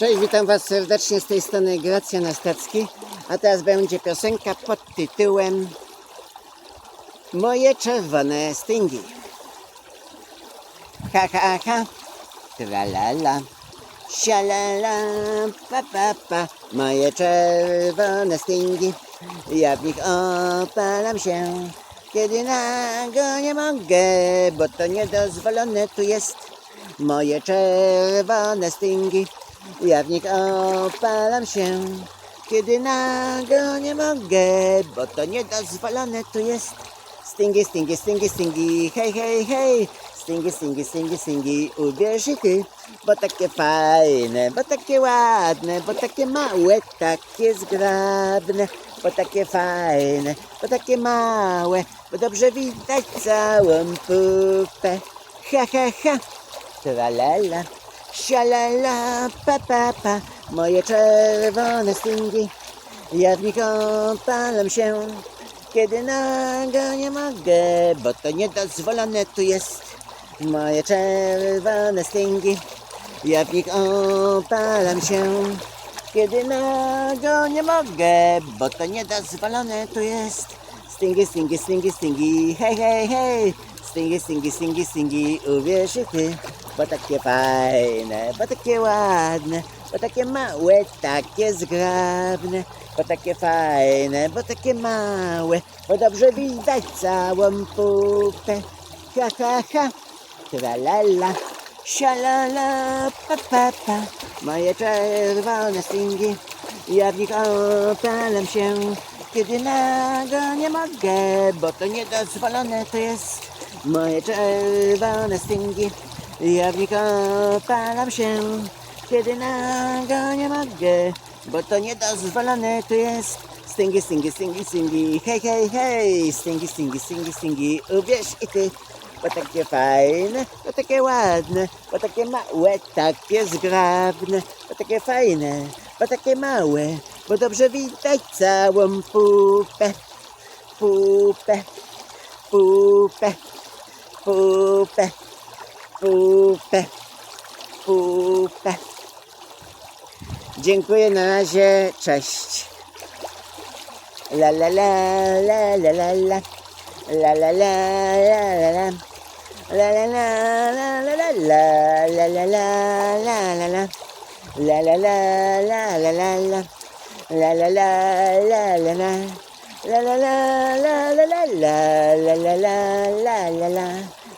Cześć, witam Was serdecznie z tej strony Gracja Nastacki. A teraz będzie piosenka pod tytułem Moje czerwone stingi. Ha ha ha, tralala, sialala, pa pa pa. Moje czerwone stingi, ja w nich opalam się. Kiedy nago nie mogę, bo to niedozwolone tu jest. Moje czerwone stingi, ja w nich opalam się. Kiedy nago nie mogę, bo to niedozwolone tu jest. Stingi, stingi, stingi, stingi, hej, hej, hej. Stingi, stingi, stingi, stingi, uwierz i ty. Bo takie fajne, bo takie ładne, bo takie małe, takie zgrabne. Bo takie fajne, bo takie małe, bo dobrze widać całą pupę. Ha, ha, ha. Tralala, sialala, pa, pa, pa. Moje czerwone stingi, ja w nich opalam się. Kiedy nago nie mogę, bo to niedozwolone tu jest. Moje czerwone stingi, ja w nich opalam się. Kiedy nago nie mogę, bo to niedozwolone tu jest. Stingi, stingi, stingi, stingi, hej, hej, hej. Stingi, stingi, stingi, stingi, uwierz ty. Bo takie fajne, bo takie ładne, bo takie małe, takie zgrabne. Bo takie fajne, bo takie małe, bo dobrze widać całą pupę. Ha, ha, ha, tralala, sialala, pa, pa, pa. Moje czerwone stingi, ja w nich opalam się. Kiedy nago nie mogę, bo to niedozwolone to jest. Moje czerwone stingi, ja w nich opalam się. Kiedy nago nie mogę, bo to niedozwolone tu jest. Stingi, stingi, stingi, stingi, hej, hej, hej. Stingi, stingi, stingi, stingi, uwierz i ty. Bo takie fajne, bo takie ładne, bo takie małe, takie zgrabne, bo takie fajne, bo takie małe, bo dobrze widać całą pupę, pupę, pupę, pupę, pupę, pupę. Dziękuję na razie, cześć. La la la la la la la la la la la la la La la la la la la la la la la la la la